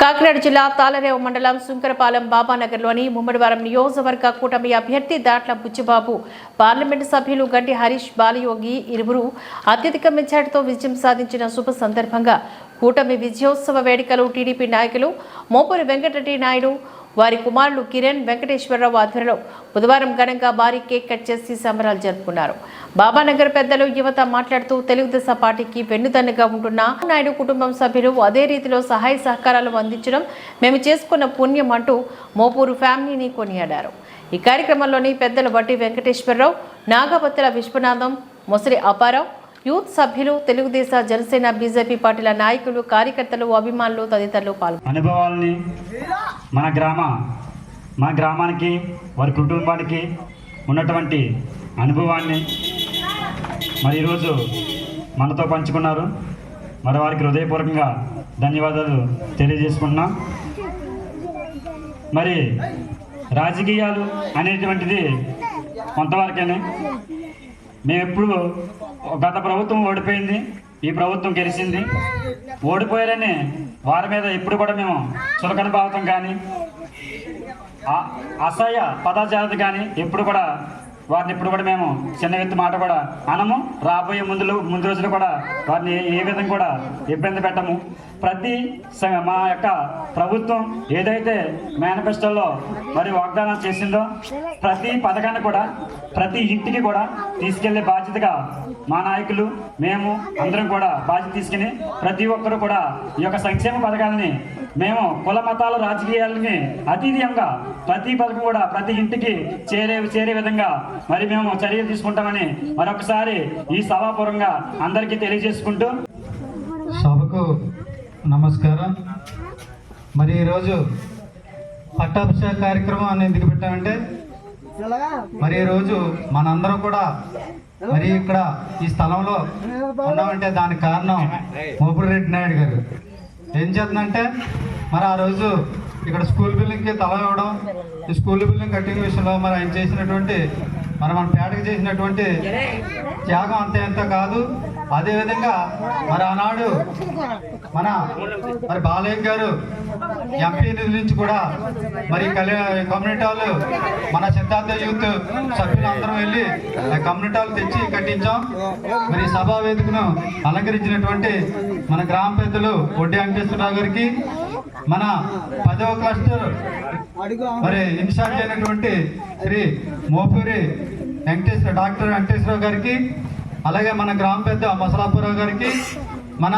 కాకినాడ జిల్లా తాళరేవు మండలం సుంకరపాలెం బాబానగర్లోని ముమ్మడివారం నియోజకవర్గ కూటమి అభ్యర్థి దాట్ల బుచ్చిబాబు పార్లమెంటు సభ్యులు గడ్డి హరీష్ బాలయోగి ఇరువురు అత్యధిక మెజార్టీతో విజయం సాధించిన శుభ సందర్భంగా కూటమి విజయోత్సవ వేడుకలు టీడీపీ నాయకులు మోపూరి వెంకటరెడ్డి నాయుడు వారి కుమారులు కిరణ్ వెంకటేశ్వరరావు ఆధ్వర్యంలో బుధవారం ఘనంగా భారీ కేక్ కట్ చేసి సంబరాలు జరుపుకున్నారు. బాబానగర్ పెద్దలు యువత మాట్లాడుతూ తెలుగుదేశం పార్టీకి వెన్నుదన్నుగా ఉంటున్న నాయుడు కుటుంబం సభ్యులు అదే రీతిలో సహాయ సహకారాలు అందించడం మేము చేసుకున్న పుణ్యం అంటూ మోపూరు ఫ్యామిలీని కొనియాడారు. ఈ కార్యక్రమంలోని పెద్దలు వడ్డీ వెంకటేశ్వరరావు నాగపత్తుల విశ్వనాథం ముసలి అపారావు యూత్ సభ్యులు తెలుగుదేశ జనసేన బీజేపీ పార్టీల నాయకులు కార్యకర్తలు అభిమానులు తదితరులు పాల్గొన్నారు అనుభవాల్ని మన గ్రామ మన గ్రామానికి వారి కుటుంబానికి ఉన్నటువంటి అనుభవాన్ని మరి ఈరోజు మనతో పంచుకున్నారు. మరి వారికి హృదయపూర్వకంగా ధన్యవాదాలు తెలియజేసుకుంటున్నాం. మరి రాజకీయాలు అనేటువంటిది కొంతవరకేనే. మేము ఎప్పుడు గత ప్రభుత్వం ఓడిపోయింది ఈ ప్రభుత్వం గెలిచింది. ఓడిపోయారని వారి మీద ఎప్పుడు కూడా మేము చులకన భావితం కానీ అసహ్య పదాచారత కానీ ఎప్పుడు కూడా వారిని ఇప్పుడు కూడా మేము చిన్న వ్యక్తి మాట కూడా అనము. రాబోయే ముందులు ముందు రోజులు కూడా వారిని ఏ విధంగా కూడా ఇబ్బంది పెట్టము. ప్రతి మా యొక్క ప్రభుత్వం ఏదైతే మేనిఫెస్టోలో మరి వాగ్దానం చేసిందో ప్రతి పథకాన్ని కూడా ప్రతి ఇంటికి కూడా తీసుకెళ్ళే బాధ్యతగా మా నాయకులు మేము అందరం కూడా బాధ్యత తీసుకుని ప్రతి ఒక్కరూ కూడా ఈ యొక్క సంక్షేమ పథకాలని మేము కుల మతాల రాజకీయాలని అతీతంగా ప్రతి పథకం కూడా ప్రతి ఇంటికి చేరే చేరే విధంగా మరి మేము చర్యలు తీసుకుంటామని మరొకసారి ఈ సభాపూర్వంగా అందరికీ తెలియజేసుకుంటూ సభకు నమస్కారం. మరి ఈరోజు పట్టాభిషేక కార్యక్రమం అని ఎందుకు పెట్టామంటే మరి ఈరోజు మనందరం కూడా మరి ఇక్కడ ఈ స్థలంలో ఉన్నామంటే దానికి కారణం మోపుడు రెడ్డి నాయుడు గారు. ఏం చేస్తుందంటే మరి ఆ రోజు ఇక్కడ స్కూల్ బిల్డింగ్కి తల ఇవ్వడం ఈ స్కూల్ బిల్డింగ్ కట్టింగ్ విషయంలో మరి ఆయన చేసినటువంటి మరి మన పేటకి చేసినటువంటి త్యాగం అంత ఎంత కాదు. అదేవిధంగా మరి ఆనాడు మన మరి బాలయ్య గారు ఎంపీ నిధుల నుంచి కూడా మరి కళ్యాణ కమ్యూనిటీ వాళ్ళు మన సిద్ధార్థ యూత్ సభ్యులందరం వెళ్ళి కమ్యూనిటీ వాళ్ళు తెచ్చి కట్టించాం. మరి సభా వేదికను అలంకరించినటువంటి మన గ్రామ పెద్దలు వడ్డీ వెంకటేశ్వరరావు గారికి మన పదవ క్లస్టర్ మరి ఇన్ఛార్జ్ అయినటువంటి శ్రీ మోపూరి వెంకటేశ్వర డాక్టర్ వెంకటేశ్వరరావు గారికి అలాగే మన గ్రామ పెద్ద మసలాపురావు గారికి మన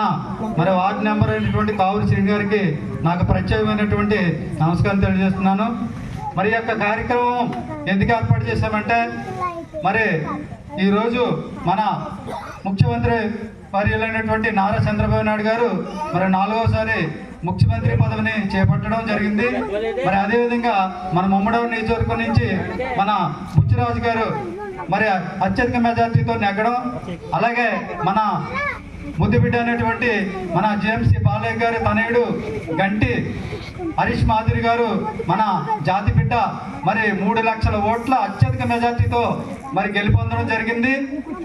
మరి వార్డు నెంబర్ అయినటువంటి కావురి శ్రీని గారికి నాకు ప్రత్యేకమైనటువంటి నమస్కారం తెలియజేస్తున్నాను. మరి యొక్క కార్యక్రమం ఎందుకు ఏర్పాటు చేశామంటే మరి ఈరోజు మన ముఖ్యమంత్రి వర్యులైనటువంటి నారా చంద్రబాబు నాయుడు గారు మరి నాలుగోసారి ముఖ్యమంత్రి పదవిని చేపట్టడం జరిగింది. మరి అదేవిధంగా మన ముమ్మడవ నియోజకవర్గం నుంచి మన బుచ్చిరాజు గారు మరి అత్యధిక మెజార్టీతో నెగ్గడం. అలాగే మన ముద్దుబిడ్డ అనేటువంటి మన జేఎంసీ బాలయ్య గారి తనయుడు గంటి హరీష్ మాధురి గారు మన జాతి బిడ్డ మరి మూడు లక్షల ఓట్ల అత్యధిక మెజార్టీతో మరి గెలుపొందడం జరిగింది.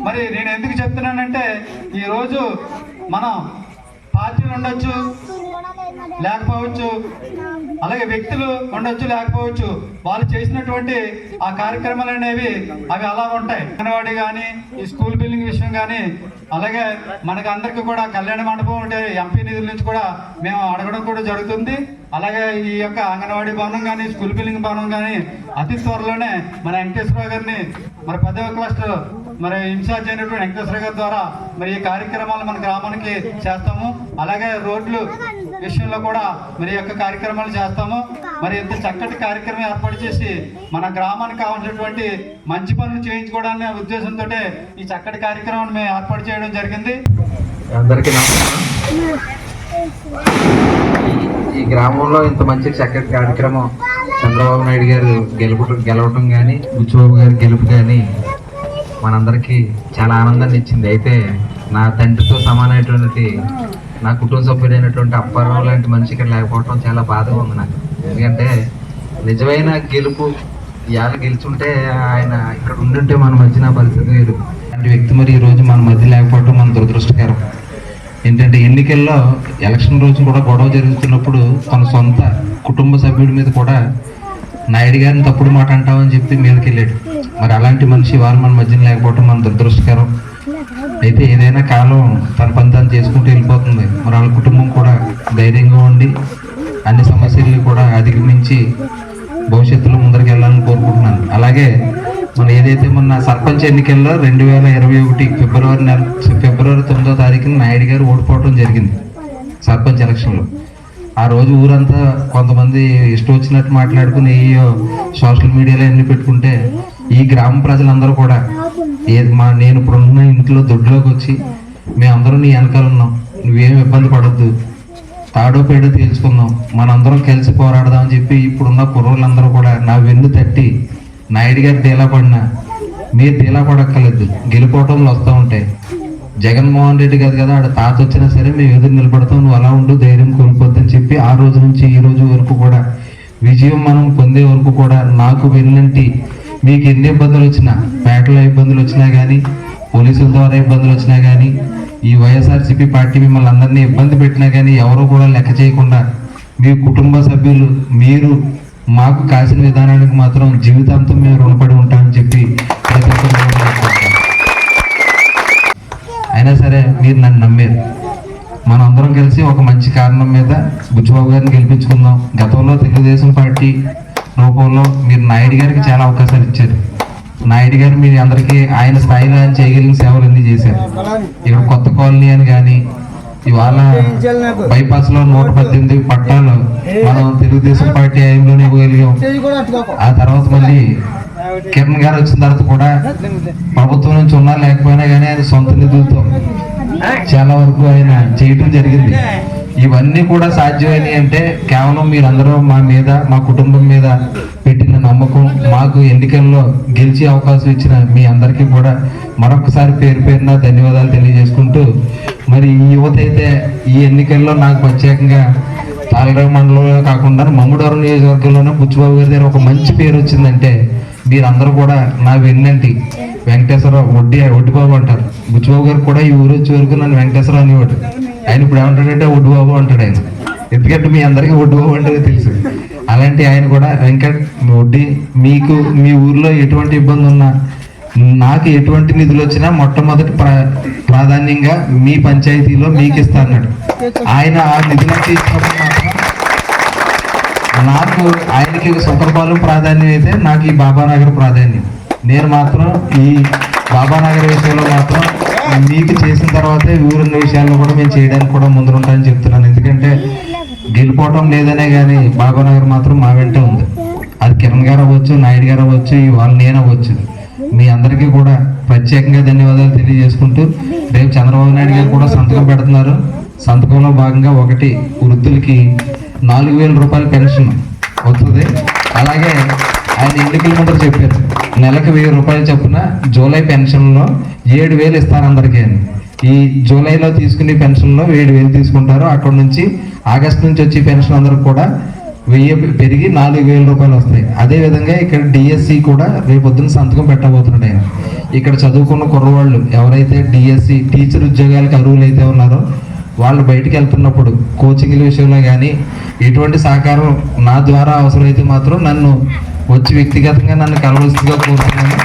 మరి నేను ఎందుకు చెప్తున్నానంటే ఈరోజు మనం పార్టీలు ఉండొచ్చు లేకపోవచ్చు అలాగే వ్యక్తులు ఉండొచ్చు లేకపోవచ్చు వాళ్ళు చేసినటువంటి ఆ కార్యక్రమాలు అనేవి అవి అలా ఉంటాయి. అంగన్వాడి కానీ ఈ స్కూల్ బిల్డింగ్ విషయం కానీ అలాగే మనకు అందరికీ కూడా కళ్యాణ మండపం ఉంటే ఎంపీ నిధుల నుంచి కూడా మేము అడగడం కూడా జరుగుతుంది. అలాగే ఈ యొక్క అంగన్వాడీ భవనం కానీ స్కూల్ బిల్డింగ్ భవనం కానీ అతి త్వరలోనే మన వెంకటేశ్వరరావు గారిని మరి పదవ క్లాస్టర్ మరి ఇన్ఛార్జ్ అయినటువంటి వెంకటేశ్వర గారి ద్వారా మరి ఈ కార్యక్రమాలు మన గ్రామానికి చేస్తాము. అలాగే రోడ్లు విషయంలో కూడా మరి యొక్క కార్యక్రమాలు చేస్తాము. మరి ఇంత చక్కటి కార్యక్రమం ఏర్పాటు చేసి మన గ్రామానికి కావాల్సినటువంటి మంచి పనులు చేయించుకోవడాన్ని ఉద్దేశంతో ఈ చక్కటి కార్యక్రమాన్ని మేము ఏర్పాటు చేయడం జరిగింది. అందరికీ ఈ- గ్రామంలో ఇంత మంచి చక్కటి కార్యక్రమం చంద్రబాబు నాయుడు గారు గెలుపు గెలవటం కానీ బుచ్చిబాబు గారు గెలుపు కానీ మనందరికీ చాలా ఆనందాన్ని ఇచ్చింది. అయితే నా తండ్రితో సమానమైనటువంటి నా కుటుంబ సభ్యుడైనటువంటి అప్పారావు లాంటి మనిషి ఇక్కడ లేకపోవడం చాలా బాధగా ఉంది నాకు. ఎందుకంటే నిజమైన గెలుపు ఇవాళ గెలుచుంటే ఆయన ఇక్కడ ఉండుంటే మన మధ్య నా పరిస్థితి లేదు అలాంటి వ్యక్తి మరి ఈ రోజు మన మధ్య లేకపోవడం మన దురదృష్టకరం. ఏంటంటే ఎన్నికల్లో ఎలక్షన్ రోజు కూడా గొడవ జరుగుతున్నప్పుడు తన సొంత కుటుంబ సభ్యుడి మీద కూడా నాయుడు గారిని తప్పుడు మాట అంటామని చెప్పి మీదకి వెళ్ళాడు. మరి అలాంటి మనిషి వారు మన మధ్యన లేకపోవడం మన దురదృష్టకరం. అయితే ఏదైనా కాలం తన పని తను చేసుకుంటూ వెళ్ళిపోతుంది. మరి వాళ్ళ కుటుంబం కూడా ధైర్యంగా ఉండి అన్ని సమస్యల్ని కూడా అధిగమించి భవిష్యత్తులో ముందరికి వెళ్ళాలని కోరుకుంటున్నాను. అలాగే మన ఏదైతే మొన్న సర్పంచ్ ఎన్నికల్లో రెండు వేల ఇరవై ఒకటి ఫిబ్రవరి నెల ఫిబ్రవరి తొమ్మిదో తారీఖున నాయుడు గారు ఓడిపోవడం జరిగింది సర్పంచ్ ఎలక్షన్లో. ఆ రోజు ఊరంతా కొంతమంది ఇష్టం వచ్చినట్టు మాట్లాడుకుని ఈ సోషల్ మీడియాలో అన్ని పెట్టుకుంటే ఈ గ్రామ ప్రజలందరూ కూడా ఏది మా నేను ఇప్పుడున్న ఇంట్లో దొడ్లోకి వచ్చి మేమందరం నీ వెనకాల ఉన్నాం. నువ్వేం ఇబ్బంది పడద్దు. తాడో పేడో తేల్చుకుందాం. మనందరం కలిసి పోరాడదాం అని చెప్పి ఇప్పుడున్న కుర్రోళ్ళందరూ కూడా నా వెన్ను తట్టి నాయుడు గారు డీలా పడినా మీరు డీలా పడక్కర్లేదు. గెలిపోవటంలో వస్తూ ఉంటాయి జగన్మోహన్ రెడ్డి కాదు కదా ఆడ తాత వచ్చినా సరే మేము ఎదురు నిలబడతాం నువ్వు అలా ఉండు ధైర్యం కోల్పోద్దని చెప్పి ఆ రోజు నుంచి ఈ రోజు వరకు కూడా విజయం మనం పొందే వరకు కూడా నాకు వెళ్ళంటి మీకు ఎన్ని ఇబ్బందులు వచ్చినా పేటలో ఇబ్బందులు వచ్చినా కానీ పోలీసుల ద్వారా ఇబ్బందులు వచ్చినా కానీ ఈ వైఎస్ఆర్సీపీ పార్టీ మిమ్మల్ని అందరినీ ఇబ్బంది పెట్టినా కానీ ఎవరు కూడా లెక్క చేయకుండా మీ కుటుంబ సభ్యులు మీరు మాకు కాసిన విధానానికి మాత్రం జీవితాంతం మేము రుణపడి ఉంటామని చెప్పి ప్రతి అయినా సరే మీరు నన్ను నమ్మారు. మనం అందరం కలిసి ఒక మంచి కారణం మీద బుచ్చిబాబు గారిని గెలిపించుకుందాం. గతంలో తెలుగుదేశం పార్టీ రూపంలో మీరు నాయుడు గారికి చాలా అవకాశాలు ఇచ్చారు. నాయుడు గారు మీరు అందరికీ ఆయన స్థాయిలో ఆయన చేయగలిగిన సేవలు అన్ని చేశారు. ఇక్కడ కొత్త కాలనీ అని కానీ ఇవాళ బైపాస్లో నూట పద్దెనిమిది పట్టాలు మనం తెలుగుదేశం పార్టీ హయాంలోనే ఇవ్వగలిగాం. ఆ తర్వాత మళ్ళీ కిరణ్ గారు వచ్చిన తర్వాత కూడా ప్రభుత్వం నుంచి ఉన్నా లేకపోయినా కానీ ఆయన సొంత నిధులతో చాలా వరకు ఆయన చేయటం జరిగింది. ఇవన్నీ కూడా సాధ్యమైనవి అంటే కేవలం మీరందరూ మా మీద మా కుటుంబం మీద పెట్టిన నమ్మకం మాకు ఎన్నికల్లో గెలిచే అవకాశం ఇచ్చిన మీ అందరికీ కూడా మరొకసారి పేరు పేరున ధన్యవాదాలు తెలియజేసుకుంటూ మరి ఈ యువత అయితే ఈ ఎన్నికల్లో నాకు ప్రత్యేకంగా తాలరావు మండలంలో కాకుండా మమ్ముడవరం నియోజకవర్గంలోనే బుచ్చిబాబు గారి దగ్గర ఒక మంచి పేరు వచ్చిందంటే మీరందరూ కూడా నా వెన్నంటి వెంకటేశ్వరరావు వడ్డీ వడ్డీబాబు అంటారు. బుచ్చిబాబు గారు కూడా ఈ ఊరు వచ్చే వరకు నన్ను వెంకటేశ్వరరావు అనేవాడు. ఆయన ఇప్పుడు ఏమంటాడంటే వడ్డీబాబు అంటాడు ఆయన. ఎందుకంటే మీ అందరికీ వడ్డీబాబు అంటే తెలుసు. అలాంటి ఆయన కూడా వెంకట్ వడ్డీ మీకు మీ ఊర్లో ఎటువంటి ఇబ్బంది ఉన్నా నాకు ఎటువంటి నిధులు వచ్చినా మొట్టమొదటి ప్రా ప్రాధాన్యంగా మీ పంచాయతీలో మీకు ఇస్తా అన్నాడు. ఆయన ఆ నిధులకి ఇచ్చినప్పుడు మాత్రం నాకు ఆయనకి సుప్రపాలెం ప్రాధాన్యం అయితే నాకు ఈ బాబానగర్ ప్రాధాన్యం. నేను మాత్రం ఈ బాబానగర్ విషయంలో మాత్రం మీకు చేసిన తర్వాతే ఊరున్న విషయాల్లో కూడా మేము చేయడానికి కూడా ముందుంటామని చెప్తున్నాను. ఎందుకంటే గెలిపోవటం లేదనే కానీ బాబునగర్ మాత్రం మా వెంటే ఉంది. అది కిరణ్ గారు అవ్వచ్చు నాయుడు గారు అవ్వచ్చు ఇవాళ నేను అవ్వచ్చు. మీ అందరికీ కూడా ప్రత్యేకంగా ధన్యవాదాలు తెలియజేసుకుంటూ రేపు చంద్రబాబు నాయుడు గారు కూడా సంతకం పెడుతున్నారు. సంతకంలో భాగంగా ఒకటి వృద్ధులకి నాలుగు వేల రూపాయల పెన్షన్ వస్తుంది. అలాగే ఆయన ఎన్నికల ముందర చెప్పారు. నెలకు వెయ్యి రూపాయలు చొప్పున జూలై పెన్షన్లో ఏడు వేలు ఇస్తారు అందరికీ అని. ఈ జూలైలో తీసుకునే పెన్షన్లో ఏడు వేలు తీసుకుంటారు. అక్కడ నుంచి ఆగస్ట్ నుంచి వచ్చే పెన్షన్ అందరికి కూడా వెయ్యి పెరిగి నాలుగు వేల రూపాయలు వస్తాయి. అదే విధంగా ఇక్కడ డిఎస్సి కూడా రేపొద్దున సంతకం పెట్టబోతున్నాడు ఆయన. ఇక్కడ చదువుకున్న కుర్రవాళ్ళు ఎవరైతే డిఎస్సి టీచర్ ఉద్యోగాలకు అరువులు అయితే ఉన్నారో వాళ్ళు బయటికి వెళ్తున్నప్పుడు కోచింగ్ల విషయంలో కానీ ఎటువంటి సహకారం నా ద్వారా అవసరమైతే మాత్రం నన్ను వచ్చి వ్యక్తిగతంగా నన్ను కలవలసిందిగా కోరుతున్నాను.